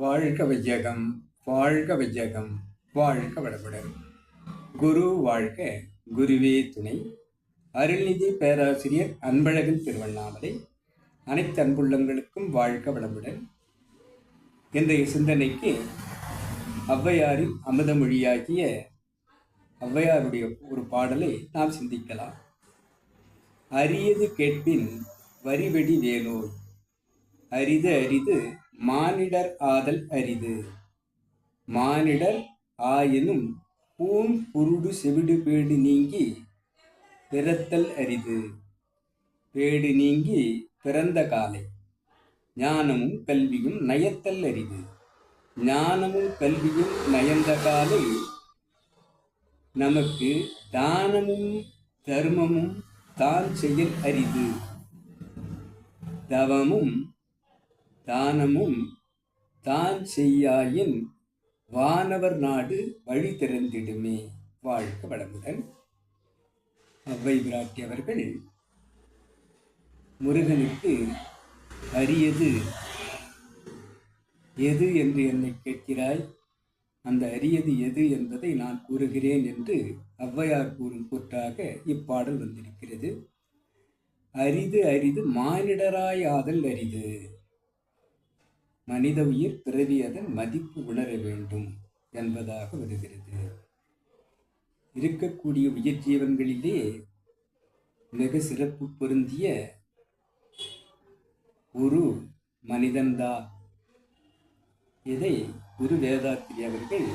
வாழ்க விஜயகம் வாழ்க விஜயகம் வாழ்க வளமுடன். குரு வாழ்க குருவே துணை. அருள்நிதி பேராசிரியர் அன்பழகன் திருவண்ணாமலை. அனைத்து அன்புள்ளங்களுக்கும் வாழ்க வளமுடன். இன்றைய சிந்தனைக்கு ஔவையாரின் அமுதமொழியாகிய ஔவையாருடைய ஒரு பாடலை நாம் சிந்திக்கலாம். அரியது கேட்பின் வரிவெடி வேலோய் அரிது அரிது மானிடர் ஆதல் அரிது. மானிடர் ஆயினும் பூம் குருடு செவிடு பேடு நீங்கி பிறத்தல் அரிது. பேடு நீங்கி பிறந்த காலை. ஞானமும் கல்வியும் நயத்தல் அரிது. ஞானமும் கல்வியும் நயந்த காலை. நமக்கு தானமும் தர்மமும் தான் செயல் அரிது. தவமும் தானமும் தான் செய்யாயின் வானவர் நாடு வழி திறந்திடுமே. வாழ்க வளமுடன். அவ்வை பிராட்டி அவர்கள் முருகனுக்கு அரியது எது என்று என்னை கேட்கிறாய்? அந்த அரியது எது என்பதை நான் கூறுகிறேன் என்று ஔவையார் கூறும் கூற்றாக இப்பாடல் வந்திருக்கிறது. அரிது அரிது மானிடராய் ஆதல் அரிது. மனித உயிர் பிறவி அதன் மதிப்பு உணர வேண்டும் என்பதாக வருகிறது. இருக்கக்கூடிய உயிர் ஜீவன்களிலே மிக சிறப்பு பொருந்திய ஒரு மனிதன்தா இதை குரு வேதாத்திரி அவர்கள்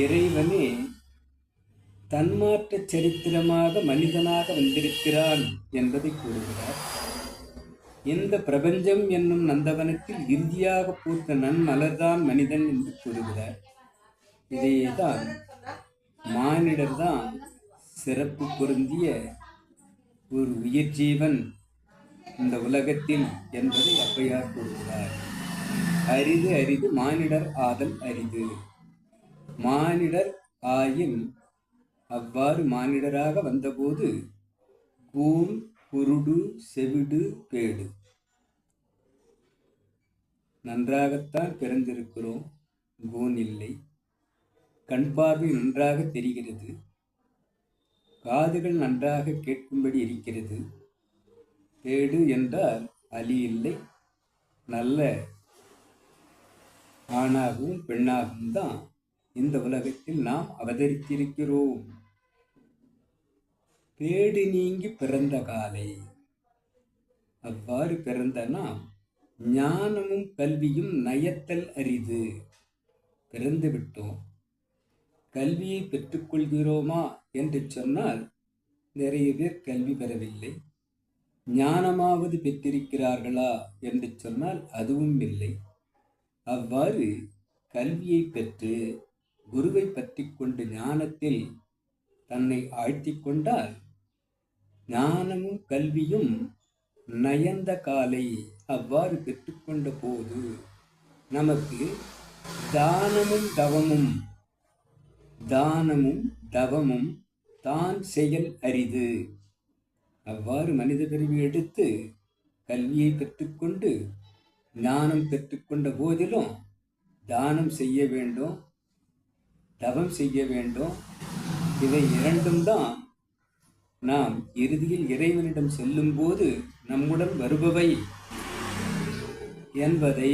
இறைவனே தன்மாற்ற சரித்திரமாக மனிதனாக வந்திருக்கிறான் என்பதை கூறுகிறார். இந்த பிரபஞ்சம் என்னும் நந்தவனத்தில் இறுதியாக பூத்த நன்மலர்தான் மனிதன் என்று கூறுகிறார். இதையேதான் மானிடர்தான் சிறப்பு பொருந்திய ஒரு உயிர் ஜீவன் இந்த உலகத்தில் என்பதை அப்பையார் கூறுகிறார். அரிது அரிது மானிடர் ஆதல் அரிது. மானிடர் ஆயின் அவ்வாறு மானிடராக வந்தபோது கூன் குருடு செவிடு பேடு நன்றாகத்தான் பிறந்திருக்கிறோம் கூன் இல்லை. கண் பார்வை நன்றாக தெரிகிறது. காதுகள் நன்றாக கேட்கும்படி இருக்கிறது. பேடு என்றால் அலி இல்லை. நல்ல ஆணாகவும் பெண்ணாகவும் தான் இந்த உலகத்தில் நாம் அவதரித்திருக்கிறோம். பேடு நீங்கி பிறந்த காலை. அவ்வாறு பிறந்த நாம் ஞானமும் கல்வியும் நயத்தல் அரிது. பிறந்து விட்டோம். கல்வியை பெற்றுக்கொள்கிறோமா என்று சொன்னால் நிறைய பேர் கல்வி பெறவில்லை. ஞானமாவது பெற்றிருக்கிறார்களா என்று சொன்னால் அதுவும் இல்லை. அவ்வாறு கல்வியை பெற்று குருவை பற்றி கொண்டு ஞானத்தில் தன்னை ஆழ்த்தி கொண்டால் ஞானமும் கல்வியும் நயந்த காலை அவ்வாறு பெற்றுக்கொண்ட போது நமக்கு தானமும் தவமும் தானமும் தவமும் தான் செயல் அரிது. அவ்வாறு மனித பிரிவு எடுத்து கல்வியை பெற்றுக்கொண்டு ஞானம் பெற்றுக்கொண்ட போதிலும் தானம் செய்ய வேண்டும் தவம் செய்ய வேண்டும் இவை இரண்டும் தான் நாம் இறுதியில் இறைவனிடம் செல்லும்போது நம்முடன் வருபவை என்பதை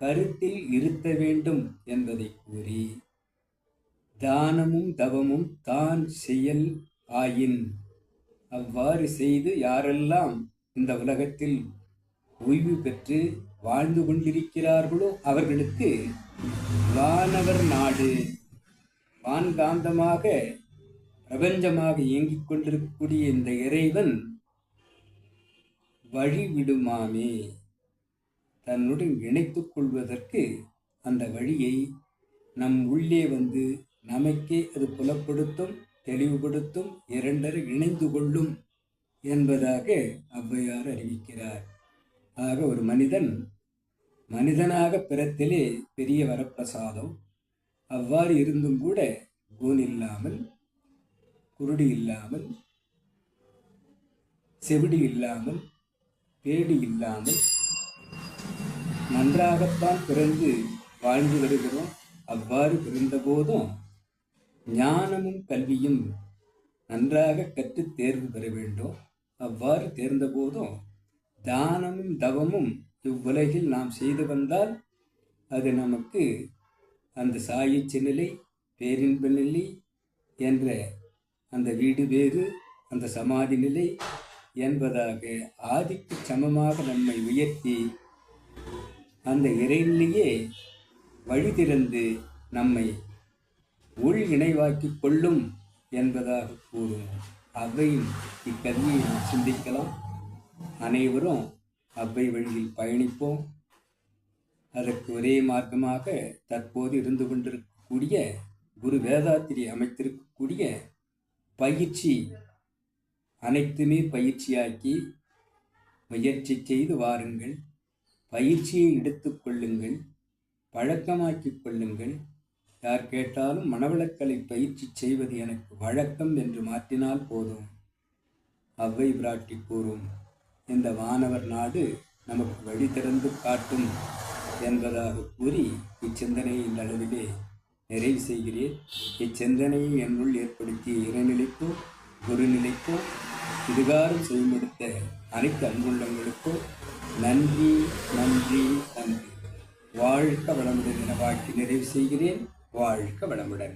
கருத்தில் இருத்த வேண்டும் என்பதை கூறி தானமும் தவமும் தான் செயல் ஆயின். அவ்வாறு செய்து யாரெல்லாம் இந்த உலகத்தில் ஓய்வு பெற்று வாழ்ந்து கொண்டிருக்கிறார்களோ அவர்களுக்கு வானவர் நாடு. வான்காந்தமாக பிரபஞ்சமாக இயங்கிக் கொண்டிருக்கக்கூடிய இந்த இறைவன் வழிவிடுமாமே. தன்னுடன் இணைத்துக் கொள்வதற்கு அந்த வழியை நம் உள்ளே வந்து நமக்கே அது புலப்படுத்தும் தெளிவுபடுத்தும் இரண்டரை இணைந்து கொள்ளும் என்பதாக ஔவையார் அறிவிக்கிறார். ஆக ஒரு மனிதன் மனிதனாக பிறத்திலே பெரிய வரப்பிரசாதம் அவ்வாறு இருந்தும் கூட கூன் இல்லாமல் குருடி இல்லாமல் செவிடி இல்லாமல் பேடி இல்லாமல் நன்றாகத்தான் பிறந்து வாழ்ந்து வருகிறோம். அவ்வாறு பிறந்தபோதும் ஞானமும் கல்வியும் நன்றாக கற்று தேர்வு பெற வேண்டும். அவ்வாறு தேர்ந்த போதும் தானமும் தவமும் இவ்வுலகில் நாம் செய்து வந்தால் அது நமக்கு அந்த சாயிச்ச நிலை பேரின்ப நிலை என்ற அந்த வீடு வேறு அந்த சமாதி நிலை என்பதாக ஆதிக்கு சமமாக நம்மை உயர்த்தி அந்த இறைநிலையே வழி திறந்து நம்மை உள் இணைவாக்கிக் கொள்ளும் என்பதாக கூறும். அவையும் இக்கதையை சிந்திக்கலாம். அனைவரும் அவ்வை வழியில் பயணிப்போம். அதற்கு ஒரே மார்க்கமாக தற்போது இருந்து கொண்டிருக்கக்கூடிய குரு வேதாத்திரி அமைத்திருக்கக்கூடிய பயிற்சி அனைத்துமே பயிற்சியாக்கி முயற்சி செய்து வாருங்கள். பயிற்சியை எடுத்துக்கொள்ளுங்கள் பழக்கமாக்கிக் கொள்ளுங்கள். யார் கேட்டாலும் மனவளக்கலை பயிற்சி செய்வது எனக்கு வழக்கம் என்று மாற்றினால் போதும். அவ்வை பிராட்டி கூறும் இந்த வானவர் நாடு நமக்கு வழி திறந்து காட்டும் என்பதாக கூறி இச்சிந்தனையின் இந்த அளவிலே நிறைவு செய்கிறேன் இச்சிந்தனையை என்னுள் ஏற்படுத்திய இறைநிலைக்கோ குருநிலைக்கோ இதுகாரம் செயல்படுத்த அனைத்து அன்புள்ளங்களுக்கோ நன்றி நன்றி நன்றி. வாழ்க வளமுடன் என வாழ்க்கை நிறைவு செய்கிறேன். வாழ்க வளமுடன்.